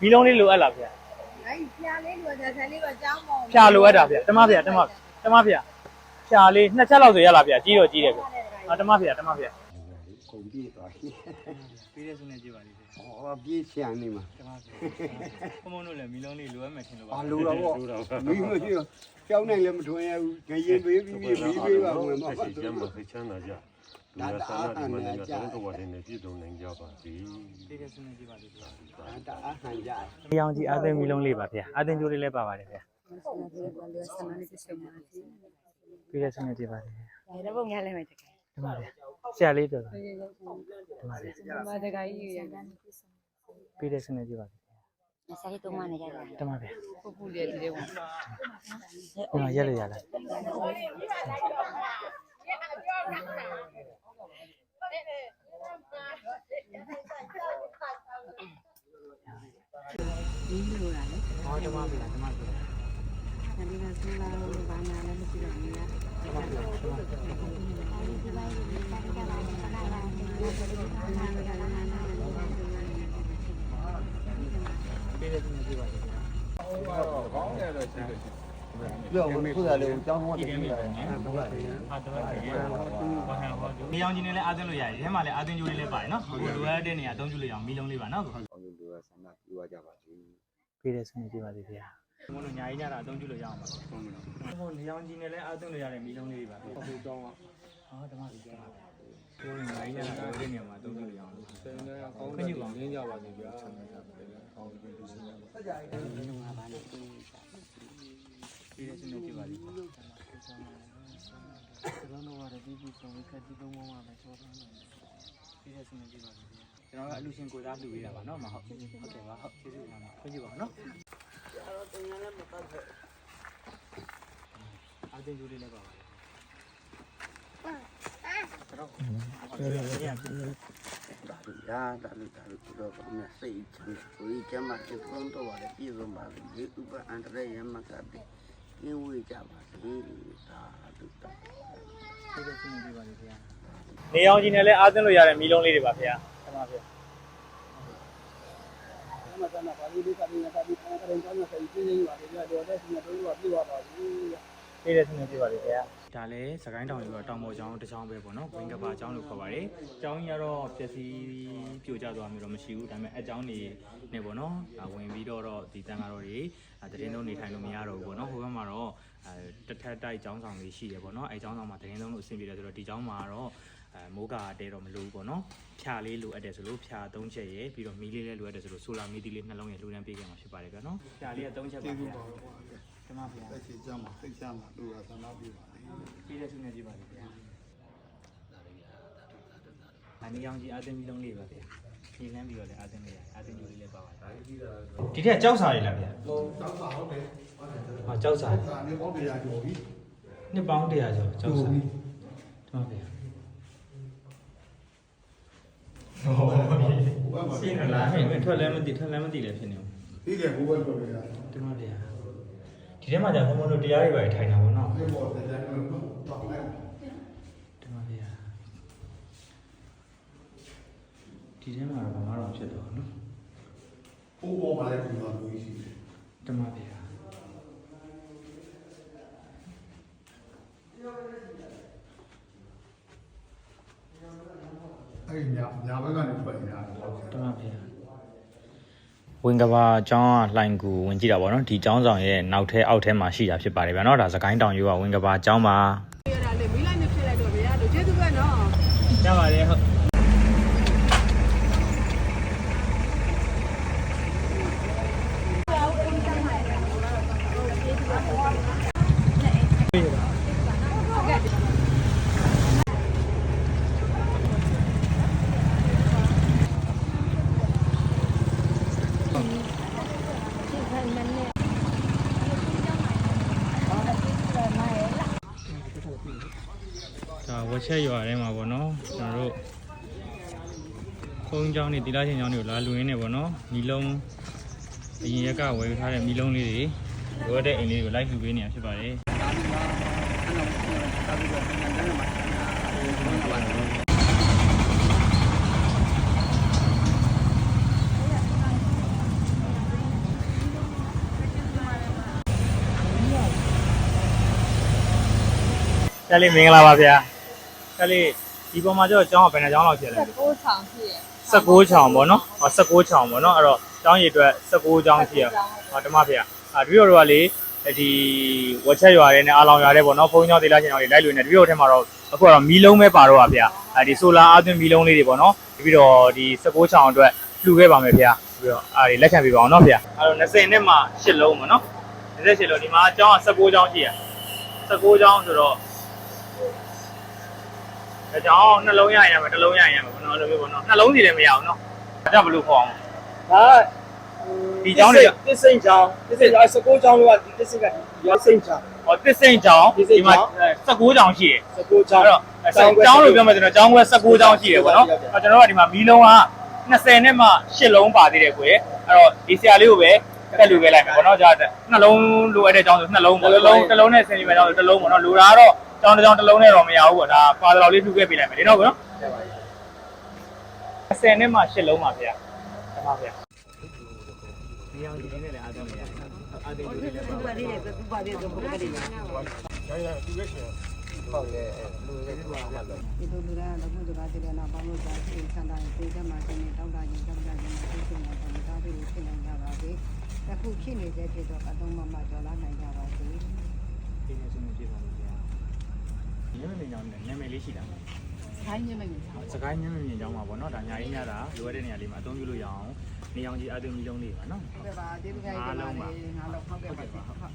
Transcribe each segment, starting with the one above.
မီလုံးလေးလိုအပ်လားဗျာအဲ့ဖျားလေးလိုတဲ့ဆန်လေးတော့ကြောင်းပေါ့ဖြာလိုအပ်တာဗျာတမဗျာတမတမဗျာဖြာလေးနှစ်ချက်လောက်ဆိုရလားဗျာကြီးတော့ကြီးတယ်ဗျာဟာတမဗျာတမဗျာကုန်ပြေးသွားပြီပေးတဲ့စုနဲ့ကြည့်ပါလိမ့်ဗျာဟောပြေးချန်နေမှာတမဗျာဘုံဘုံတို့လည်းမီလုံးလေးလိုအပ်မယ်ထင်လို့ပါအာလိုတော့ပေါ့မီးမရှိတော့ကြောင်းနိုင်လည်းမထွင်ရဘူးငရင်ပေးပြီးပြီးမီးပေးပါဝင်ပါစိတ်ချမ်းသာ စိတ်ချမ်းသာကြလူရဆန္ဒဒီမှာလည်းတောင်းတော်တယ်နဲ့ပြည့်စုံနိုင်ကြပါစေပေးတဲ့စုနဲ့ကြည့်ပါလိမ့်ဗျာတာအားဟန်ကြဒီအောင်ကြီးအာသင်မီလုံးလေးပါဗျာအာသင်ကြိုးလေးလည်းပါပါတယ်ဗျာဆန်လေးကလည်းဆန်လေးတစ်ချက်မှရှိပေးတဲ့စုနဲ့ကြည့်ပါလိမ့်ဗျာတယ်ဒါပုံရလဲမယ်တကယ်တမဗျာဆရာလေးပြောတာတမဗျာမတကယ်ကြီးရပေးတဲ့စုနဲ့ကြည့်ပါလိမ့်ဗျာဆရာကြီးတုံးမနေကြတယ်တမဗျာပုတ်ပုလေးဒီလေးပေါ့ဒီမှာရက်လို့ရလား ဒီလိုလားလေဟောတမဗျာတမဗျာဆန်လေးကဆူလာလို့ဘာမှလည်းမရှိတော့ဘူးလားတမဗျာတမဗျာပေးတဲ့စုနဲ့ကြည့်ပါလိမ့်ဗျာပြောမခုသာလေးကိုကြောင်းဟောဒီတယ်ထဲမှာပေါ့နော်ဟုတ်ပါတယ်ဟာတော့ပါတယ်ဘာဟန်ဟောဒီအောင်ကြီးနဲ့လည်းအာသင်လို့ရတယ်ဒီထဲမှာလည်းအာသင်ကြိုးလေးလည်းပါတယ်နော်ဟိုလိုရတဲ့နေရာအသုံးပြုလို့ရအောင်မီလုံးလေးပါနော်ကိုအောင်လူကဆန္ဒပြောကြပါစေ ပေးတဲ့ဆင်းနေကြပါသေးဗျာဘုံတို့ညာကြီးညတာအသုံးပြုလို့ရအောင်ပါဟုတ်ကဲ့ဟိုနေအောင်ကြီးနဲ့လည်းအာသင်လို့ရတဲ့မီလုံးလေးတွေပါဟုတ်ကဲ့တောင်းပါဟောဓမ္မကြီးတောင်းပါဘုံညာကြီးညတာဒီနေရာမှာအသုံးပြုလို့ရအောင်လို့ဆယ်နေကောင်းတယ်ရင်းကြပါသေးဗျာကောင်းတယ်လို့ဆိုရအောင်ပေးတဲ့ဆင်းနေကြပါသေးဗျာကျွန်တော်တို့ကဒီဒီဆုံးခက်ဒီလုံးမမှာပဲချောထားတယ် ပေးတဲ့ဆင်းနေကြပါသေးဗျာကျွန်တော်ကအလူရှင်ကိုသားလူပေးတာပါနော်မဟုတ်ဟုတ်ကဲ့ပါဟုတ်ကျေးဇူးပါခွင့်ပြုပါနော်အတင်ကျူလေးလည်းပါပါတယ်ကျွန်တော်ရရရာတာလူတာလူတော့ဘာမှစိတ်ချမ်းကိုကြီးကျမအဆုံးတော့ပါလေပြည်စုံပါလေဒီဥပအန္တရရမကတိကင်းဝေးကြပါစေသာဓုတာကျေးဇူးရှင်ပြပါလိမ့်ဗျာ နေအောင်ကြီးနဲ့လည်းအားသွင်းလို့ရတဲ့မီးလုံးလေးတွေပါဗျာတမဗျာမတနာပါဠိလေးကလည်းနေတာဒီခံရတဲ့ကြောင်းနဲ့ပြည်ရင်းပါလေကြတော့တဲ့စီနဲ့တို့ကပြပါပါဘူးပြေးတဲ့ဆင်းနေပြပါလိမ့်ဗျာဒါလည်းစကိုင်းတောင်ရောတောင်ပေါ်ကျောင်းတစ်ချောင်းပဲပေါ့နော်ဝင်းကပါကျောင်းလို့ခေါ်ပါတယ်ကျောင်းကြီးကတော့ပျက်စီးပြိုကျသွားမျိုးတော့မရှိဘူးဒါပေမဲ့အကျောင်းနေနေပေါ့နော်ဒါဝင်ပြီးတော့တော့ဒီတန်ကတော့တွေတရင်သုံးနေထိုင်လို့မရတော့ဘူးပေါ့နော်ဟိုဘက်မှာတော့အဲတထက်တိုက်ကျောင်းဆောင်လေးရှိတယ်ပေါ့နော်အဲကျောင်းဆောင်မှာတရင်သုံးလို့အဆင်ပြေတယ်ဆိုတော့ဒီကျောင်းမှာတော့ အဲမိုးကာတဲတော့မလိုဘူးပေါ့နော်ဖြာလေးလိုအပ်တယ်ဆိုလို့ဖြာ၃ချက်ရယ်ပြီးတော့မီးလေးလည်းလိုအပ်တယ်ဆိုလို့ဆိုလာမီးတီလေးနှလုံးရယ်လှူဒန်းပေးခဲ့မှာဖြစ်ပါတယ်ဗျာနော်ဖြာလေးက၃ချက်ပါဗျာတမဗျာစိတ်ချမ်းသာစိတ်ချမ်းသာသူကသနာပြုပါလေပြီးတဲ့ဆုနဲ့ကြည့်ပါလိမ့်ဗျာ။အနီအောင်ကြီးအသင်းကြီးလုံးလေးပါဗျာ။ဖြေလန်းပြီးတော့လည်းအသင်းလေးရအသင်းကြီးလေးလည်းပါပါတယ်။ဒီထက်ကြောက်စာရည်လားဗျာဟိုတောက်ပါဟုတ်တယ်။ဟာကြောက်စာရည်ဒါနေပေါ့တရားကျော်ပြီနှစ်ပေါင်း100ကျော်ကြောက်စာရည်။ဟုတ်ဗျာ။ ဟောဘယ်မှာရှင်းလားဟဲ့မထွက်လဲမသိထွက်လဲမသိလည်းဖြစ်နေဘူးဒီကဘိုးဘယ်လိုလဲ။ဒီမှာဗျာ။ဒီထဲမှာじゃဘုံဘုံတို့တရားတွေပဲထိုင်တာပေါ့နော်ဒီပေါ်တရားကျော်တော့တော့မယ်။ဒီမှာဗျာ။ဒီထဲမှာတော့ဘာမှတော့ဖြစ်တော့ဘူးနော်ဘိုးဘောပါလေဒီမှာလို့ရှိတယ်။ဒီမှာဗျာ။ အဲ့ဒီညာညာဘက်ကနေထွက်နေတာ တော့တမဖေဝင်ကဘာအကြောင်းကလှိုင်ကူဝင်ကြည့်တာပေါ့နော်ဒီအကြောင်းဆောင်ရဲ့နောက်ထဲအောက်ထဲမှာရှိတာဖြစ်ပါတယ်ဗျာနော်ဒါစကိုင်းတောင်ရိုးကဝင်ကဘာအကြောင်းပါရတာလေမိလိုက်နေဖြစ်လိုက်တော့ဗျာတို့ကျေးဇူးပဲနော်ရပါတယ်ဟုတ် ဒါဝက်ချက်ရွာထဲမှာပေါ့နော်ကျွန်တော်တို့ခုံးကြောင်းနေတိလာချင်းကြောင်းတွေကိုလာလူရင်းနေပေါ့နော်မီလုံးအရင်ရက်ကဝယ်ထားတဲ့မီလုံးလေးတွေလိုတဲ့အိမ်လေးကိုလိုက်ယူပေးနေတာဖြစ်ပါတယ် ဆရာလေးမင်္ဂလာပါဗျာဆရာလေးဒီပေါ်မှာကျတော့ကျောင်းကဘယ်နှကျောင်းလောက်ဖြစ်လဲကိုးဆောင်ဖြစ်ရဲ့16ချောင်းပေါ့နော်ဟော16ချောင်းပေါ့နော်အဲ့တော့ကျောင်းရည်အတွက်16ချောင်းရှိရဟောဓမ္မဖေရအာတပည့်တော်တို့ကလေဒီဝက်ချက်ရွာတဲ့နဲ့အာလောင်ရွာတဲ့ပေါ့နော်ဘုန်းကြီးကျောင်းဒေသရှင်တော်တွေလိုက်လို့နေတပည့်တော်ထဲမှာတော့အခုကတော့မီလုံးပဲပါတော့ပါဗျာအဲဒီဆိုလာအသွင်းမီလုံးလေးတွေပေါ့နော်တပည့်တော်ဒီ16ချောင်းအတွက်လှူခဲ့ပါမယ်ဗျာပြီးတော့အားဒီလက်ခံပေးပါအောင်နော်ဗျာအဲ့တော့20နှစ်မှ8လုံးပေါ့နော်28လုံးဒီမှာကျောင်းက16ချောင်းရှိရ16ချောင်းဆိုတော့ ဒါကြောင့်နှလုံးရရင်ရမယ်တစ်လုံးရရင်ရမယ်ဘယ်လိုလိုမျိုးပေါ့နော်နှလုံးစီလည်းမရအောင်နော်ဒါကြောင့်ဘယ်လိုခေါ်အောင်ဒါဒီကျောင်းတွေကတစ်စိန်ချောင်းတစ်စိန်ချောင်း19ချောင်းလောက်ကဒီတစ်စိန်ကဒီရစိန်ချောင်းဟောတစ်စိန်ကျောင်းတစ်စိန်ကျောင်း16ကျောင်းရှိတယ်19ချောင်းအဲ့တော့ကျောင်းလို့ပြောမှဆိုတော့ကျောင်းကွဲ16ကျောင်းရှိတယ်ပေါ့နော်အဲ့ကျွန်တော်တို့ကဒီမှာမီးလုံးက20နဲ့မှ8လုံးပါသေးတယ်ကွယ်အဲ့တော့ဒီဆရာလေးကိုပဲတက်လူပဲလိုက်မယ်ပေါ့နော်ကြာနှလုံးလိုအပ်တဲ့ကျောင်းဆိုနှလုံးပေါ့တစ်လုံးတစ်လုံးနဲ့ဆင်ပြီးမယ်ကျောင်းဆိုတစ်လုံးပေါ့နော်လူသားကတော့ ကျောင်းတစ်ကျောင်းတစ်လုံးနဲ့တော့မရဘူးပေါ့ဒါပါတော်လေးထူခဲ့ပေးလိုက်မယ်ဒီတော့ပေါ့နော်20နဲ့မှ8လုံးပါဗျာတမဗျာဒီအောင်ဒီနေ့လည်းအားလုံးရအားလုံးဒီလည်းပါပါလေးနဲ့သူပါလေးကဘုရားလေးနာဒီလိုလူရတော့ဘုရားတည်းကနာဘာလို့သာသိချမ်းသာပြေးကြမှာတင်တောင်းတရင်တောင်းတရင်သိချင်တာတော့ဒါတွေဖြစ်နေကြပါစေအခုဖြစ်နေတဲ့ဖြစ်တော့အတုံးမမကြော်လာနိုင်ကြပါစေဒီနေ့ဆုံးပြပါလို့ဗျာ ညမမြင်ကြောင်းနဲ့နာမည်လေးရှိတာခိုင်းနေမယ်စကိုင်းညမမြင်ကြောင်းပါဗောနော်ဒါညာရင်းညတာလိုရတဲ့နေရာလေးမှာအသုံးပြုလို့ရအောင်နေအောင်ကြီးအသွင်ကြီးလုံးလေးပါနော်ဟုတ်ကဲ့ပါဒီကနေ့ကလည်းငါတော့ဟုတ်ကဲ့ပါဟုတ်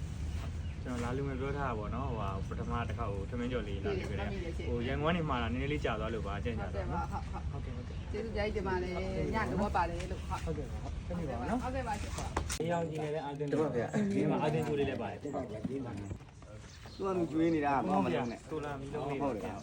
ကျွန်တော်လာလူငယ်ပြောထားတာဗောနော်ဟိုပထမတစ်ခါကိုထမင်းကြော်လေးလာပြီးကြတယ်ဟိုရန်ကုန်ကနေမှာလာနည်းနည်းလေးကြာသွားလို့ပါအကျဉ်းကြဟုတ်တာကဲ့ပါနော်ဟုတ်ဟုတ်ဟုတ်ကဲ့ဟုတ်ကဲ့ကျေးဇူးကြိုက်တယ်ပါလေညတော့ပါတယ်လို့ဟုတ်ဟုတ်ကဲ့ပါဆက်နေပါနော်ဟုတ်ကဲ့ပါနေအောင်ကြီးလည်းအသွင်တပတ်ဗျာဒီမှာအသွင်ချိုးလေးလည်းပါတယ် သူကလူကျွေးနေတာမမလုံးနဲ့ဆိုလာမီလုံးလေးဟုတ်တယ်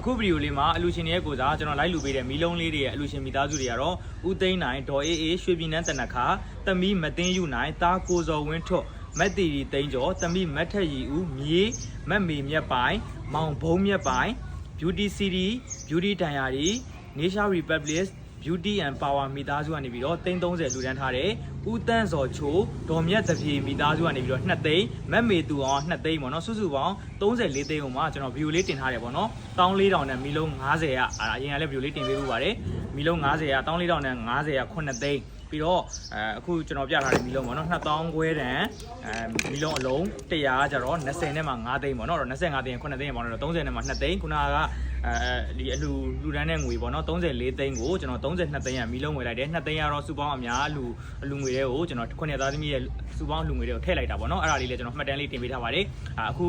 အခုဗီဒီယိုလေးမှာအလူရှင်တွေရဲ့ကိုစားကျွန်တော်လိုက်လူပေးတဲ့မီလုံးလေးတွေရဲ့အလူရှင်မိသားစုတွေကတော့ဦးသိန်းနိုင်ဒေါ်အေးအေးရွှေပြည်နန်းတနခါသမီးမသိန်းယူနိုင်တာကိုဇော်ဝင်းထွတ်မက်တီရီသိန်းကျော်သမီးမက်ထက်ရီဦးမြေမက်မေမြက်ပိုင် မောင်ဘုံမြက်ပိုင် beauty city beauty diary Nation Republic Beauty and Power မိသားစုကနေပြီးတော့330လူတန်းထားတယ်။ဦးတန်းစော်ချိုဒေါ်မြတ်တပြေမိသားစုကနေပြီးတော့2သိန်းမက်မေတူအောင်2သိန်းပေါ့နော်စုစုပေါင်း34သိန်းကိုမှကျွန်တော် view လေးတင်ထားတယ်ပေါ့နော်။14000နဲ့မီလုံး90ရအာအရင်ကလည်း view လေးတင်ပေးဖို့ပါတယ်။မီလုံး90ရ14000နဲ့90ရ9သိန်းပြီးတော့အဲအခုကျွန်တော်ပြထားတဲ့မီလုံးပေါ့နော်2000ခွဲတန်အဲမီလုံးအလုံး100ကျတော့20နဲ့မှ9သိန်းပေါ့နော်အဲ့တော့25သိန်း9သိန်းပေါင်းတော့30နဲ့မှ2သိန်းခုနက အဲဒီအလူလူတန်းတဲ့ငွေပေါ့နော်34သိန်းကိုကျွန်တော်32သိန်းရမီလုံးဝယ်လိုက်တယ်2သိန်းကတော့စုပေါင်းအများအလူအလူငွေတွေကိုကျွန်တော်ခုနှစ်သားသမီးရဲ့စုပေါင်းအလူငွေတွေကိုထည့်လိုက်တာပေါ့နော်အဲ့ဒါလေးလည်းကျွန်တော်မှတ်တမ်းလေးတင်ပေးထားပါတယ်အခု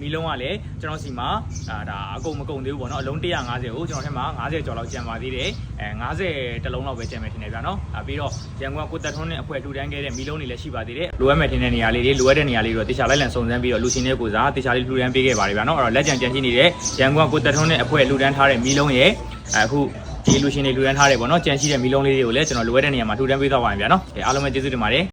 မီလုံးကလည်းကျွန်တော်စီမှာဒါအကုန်မကုန်သေးဘူးပေါ့နော်အလုံး150ကိုကျွန်တော်ထက်မှာ90ကျော်လောက်ကျန်ပါသေးတယ်အဲ90တလုံးလောက်ပဲကျန်မယ်ထင်တယ်ဗျာနော်ပြီးတော့ရန်ကုန်ကကိုတက်ထွန်းနဲ့အဖွဲလှူဒန်းခဲ့တဲ့မီလုံးတွေလည်းရှိပါသေးတယ်လိုအပ်မယ်ထင်တဲ့နေရာလေးတွေလိုအပ်တဲ့နေရာလေးတွေတော့တေချာလိုက်လံစုံစမ်းပြီးတော့လူရှင်တွေကိုစားတေချာလေးလှူဒန်းပေးခဲ့ပါတယ်ဗျာနော်အဲ့တော့လက်ကြံကြံရှိနေတဲ့ရန်ကုန်ကကိုတက်ထွန်းနဲ့အဖွဲလှူဒန်းထားတဲ့မီလုံးရဲ့အခုဒီလူရှင်တွေလှူဒန်းထားတယ်ပေါ့နော်ကြံရှိတဲ့မီလုံးလေးတွေကိုလည်းကျွန်တော်လိုအပ်တဲ့နေရာမှာလှူဒန်းပေးသွားပါမယ်ဗျာနော်အားလုံးပဲကျေးဇူးတင်ပါတယ်